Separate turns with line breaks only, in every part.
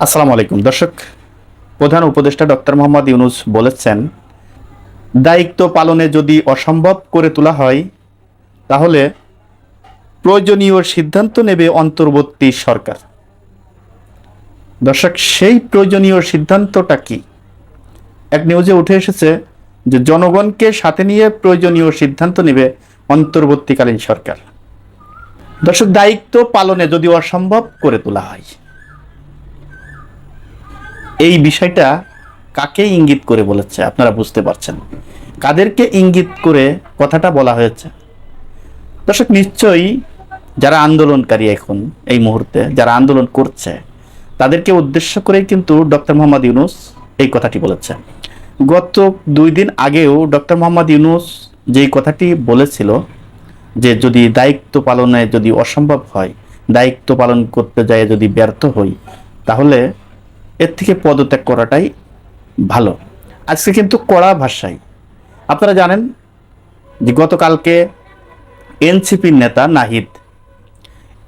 আসসালামু আলাইকুম। দর্শক, প্রধান উপদেষ্টা ডক্টর মোহাম্মদ ইউনুস বলেছেন, দায়িত্ব পালনে যদি অসম্ভব করে তোলা হয়, তাহলে প্রয়োজনীয় সিদ্ধান্ত নেবে অন্তর্বর্তী সরকার। দর্শক, সেই প্রয়োজনীয় সিদ্ধান্তটা কি? এক নিউজে উঠে এসেছে যে জনগণকে সাথে নিয়ে প্রয়োজনীয় সিদ্ধান্ত নেবে অন্তর্বর্তীকালীন সরকার। দর্শক, দায়িত্ব পালনে যদি অসম্ভব করে তোলা হয় এই বিষয়টা কাকে ইঙ্গিত করে বলেছে আপনারা বুঝতে পারছেন? কাদেরকে ইঙ্গিত করে কথাটা বলা হয়েছে? দর্শক, নিশ্চয়ই যারা আন্দোলনকারী এখন এই মুহূর্তে, যারা আন্দোলন করছে, তাদেরকে উদ্দেশ্য করেই কিন্তু ডক্টর মোহাম্মদ ইউনুস এই কথাটি বলেছে। গত দুই দিন আগেও ডক্টর মোহাম্মদ ইউনুস যেই কথাটি বলেছিল যে যদি দায়িত্ব পালনে যদি অসম্ভব হয়, দায়িত্ব পালন করতে যায় যদি ব্যর্থ হই, তাহলে এর থেকে পদত্যাগ করাটাই ভালো। আজকে কিন্তু কড়া ভাষায়। আপনারা জানেন যে গতকালকে এনসিপির নেতা নাহিদ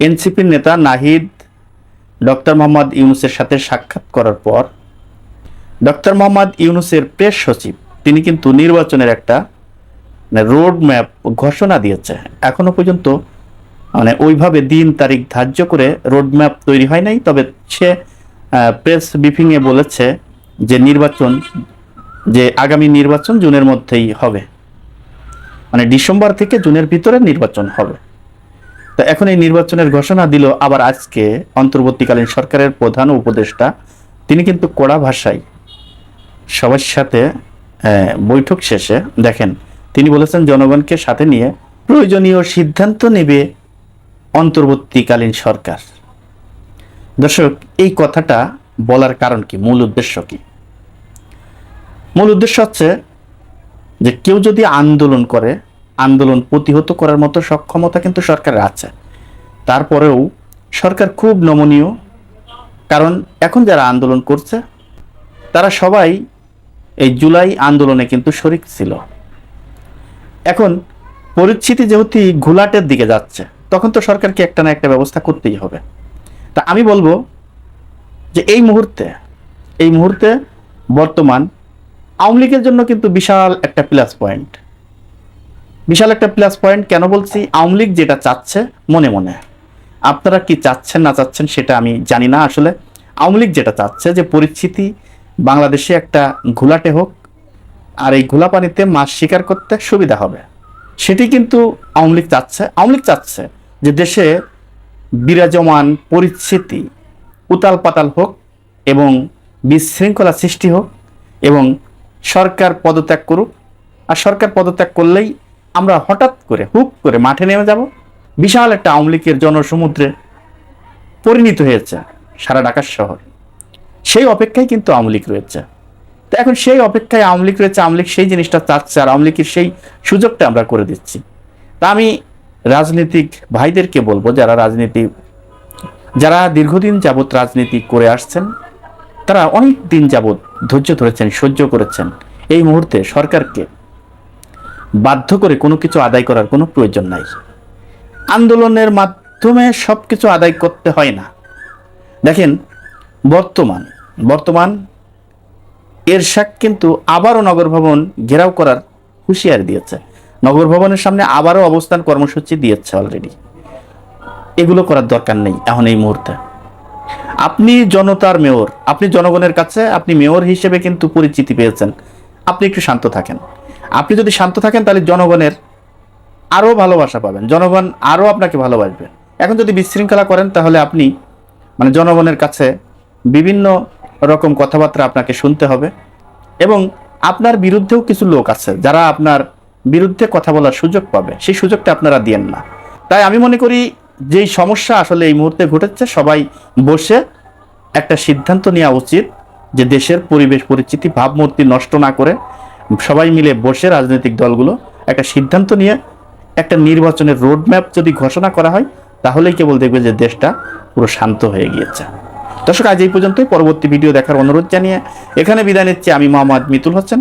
এনসিপির নেতা নাহিদ ডক্টর মোহাম্মদ ইউনুসের সাথে সাক্ষাৎ করার পর ডক্টর মোহাম্মদ ইউনুসের প্রেস সচিব, তিনি কিন্তু নির্বাচনের একটা রোড ম্যাপ ঘোষণা দিয়েছে। এখনও পর্যন্ত মানে ওইভাবে দিন তারিখ ধার্য করে রোড ম্যাপ তৈরি হয় নাই, তবে সে প্রেস ব্রিফিংয়ে বলেছে যে নির্বাচন, যে আগামী নির্বাচন জুনের মধ্যেই হবে। মানে ডিসেম্বর থেকে জুনের ভিতরে নির্বাচন হবে। তো এখন এই নির্বাচনের ঘোষণা দিল আবার আজকে অন্তর্বর্তীকালীন সরকারের প্রধান উপদেষ্টা। তিনি কিন্তু কড়া ভাষায় সবার সাথে বৈঠক শেষে দেখেন, তিনি বলেছেন জনগণকে সাথে নিয়ে প্রয়োজনীয় সিদ্ধান্ত নেবে অন্তর্বর্তীকালীন সরকার। দর্শক, এই কথাটা বলার কারণ কি? মূল উদ্দেশ্য কি? মূল উদ্দেশ্য হচ্ছে যে কেউ যদি আন্দোলন করে, আন্দোলন প্রতিহত করার মতো সক্ষমতা কিন্তু সরকারের আছে। তারপরেও সরকার খুব নমনীয়, কারণ এখন যারা আন্দোলন করছে, তারা সবাই এই জুলাই আন্দোলনে কিন্তু শরিক ছিল। এখন পরিস্থিতি যেহেতু ঘোলাটের দিকে যাচ্ছে, তখন তো সরকারকে একটা না একটা ব্যবস্থা করতেই হবে। তা আমি বলব যে এই মুহূর্তে এই মুহূর্তে বর্তমান আওয়ামী লীগের জন্য কিন্তু বিশাল একটা প্লাস পয়েন্ট বিশাল একটা প্লাস পয়েন্ট কেন বলছি? আওয়ামী লীগ যেটা চাচ্ছে, মনে মনে। আপনারা কি চাচ্ছেন, না চাচ্ছেন সেটা আমি জানি না আসলে। আওয়ামী লীগ যেটা চাচ্ছে যে পরিস্থিতি বাংলাদেশে একটা ঘোলাটে হোক, আর এই ঘোলা পানিতে মাছ শিকার করতে সুবিধা হবে। সেটি কিন্তু আওয়ামী লীগ চাচ্ছে। আওয়ামী লীগ চাচ্ছে যে দেশে বিরাজমান পরিস্থিতি উতাল পাতাল হোক এবং বিশৃঙ্খলা সৃষ্টি হোক এবং সরকার পদত্যাগ করুক। আর সরকার পদত্যাগ করলেই আমরা হঠাৎ করে হুপ করে মাঠে নেমে যাব। বিশাল একটা আওয়ামী লীগের জনসমুদ্রে পরিণত হয়েছে সারা ঢাকার শহর। সেই অপেক্ষায় কিন্তু আওয়ামী লীগ রয়েছে। তো এখন সেই অপেক্ষায় আওয়ামী লীগ রয়েছে, আওয়ামী লীগ সেই জিনিসটা চাচ্ছে, আর আওয়ামী লীগের সেই সুযোগটা আমরা করে দিচ্ছি। তা আমি রাজনীতিক ভাইদেরকে বলব যারা রাজনীতি, যারা দীর্ঘদিন যাবৎ রাজনীতি করে আসছেন, তারা অনেক দিন যাবৎ ধৈর্য ধরেছেন, সহ্য করেছেন। এই মুহূর্তে সরকারকে বাধ্য করে কোনো কিছু আদায় করার কোনো প্রয়োজন নাই। আন্দোলনের মাধ্যমে সব কিছু আদায় করতে হয় না। দেখেন, বর্তমান বর্তমান এরশাক কিন্তু আবারও নগর ভবন ঘেরাও করার হুঁশিয়ারি দিয়েছে। নগর ভবনের সামনে আবারও অবস্থান কর্মসূচি দিয়েছে অলরেডি এগুলো করার দরকার নেই এখন এই মুহূর্তে। আপনি জনতার মেয়র, আপনি জনগণের কাছে আপনি মেয়র হিসেবে কিন্তু পরিচিতি পেয়েছেন। আপনি একটু শান্ত থাকেন। আপনি যদি শান্ত থাকেন তাহলে জনগণের আরও ভালোবাসা পাবেন। জনগণ আরও আপনাকে ভালোবাসবে। এখন যদি বিশৃঙ্খলা করেন তাহলে আপনি মানে জনগণের কাছে বিভিন্ন রকম কথাবার্তা আপনাকে শুনতে হবে। এবং আপনার বিরুদ্ধেও কিছু লোক আছে যারা আপনার বিরুদ্ধে কথা বলার সুযোগ পাবে। সেই সুযোগটা আপনারা দিয়েন না। তাই আমি মনে করি, যেই সমস্যা আসলে এই মুহূর্তে ঘটেছে, সবাই বসে একটা সিদ্ধান্ত নেওয়া উচিত যে দেশের পরিবেশ পরিস্থিতি, ভাবমূর্তি নষ্ট না করে সবাই মিলে বসে রাজনৈতিক দলগুলো একটা সিদ্ধান্ত নিয়ে একটা নির্বাচনের রোডম্যাপ যদি ঘোষণা করা হয়, তাহলেই কেবল দেখবে যে দেশটা পুরো শান্ত হয়ে গিয়েছে। দর্শক, আজ এই পর্যন্তই। পরবর্তী ভিডিও দেখার অনুরোধ জানিয়ে এখানে বিদায় নিচ্ছি আমি মোহাম্মদ মিতুল হোসেন।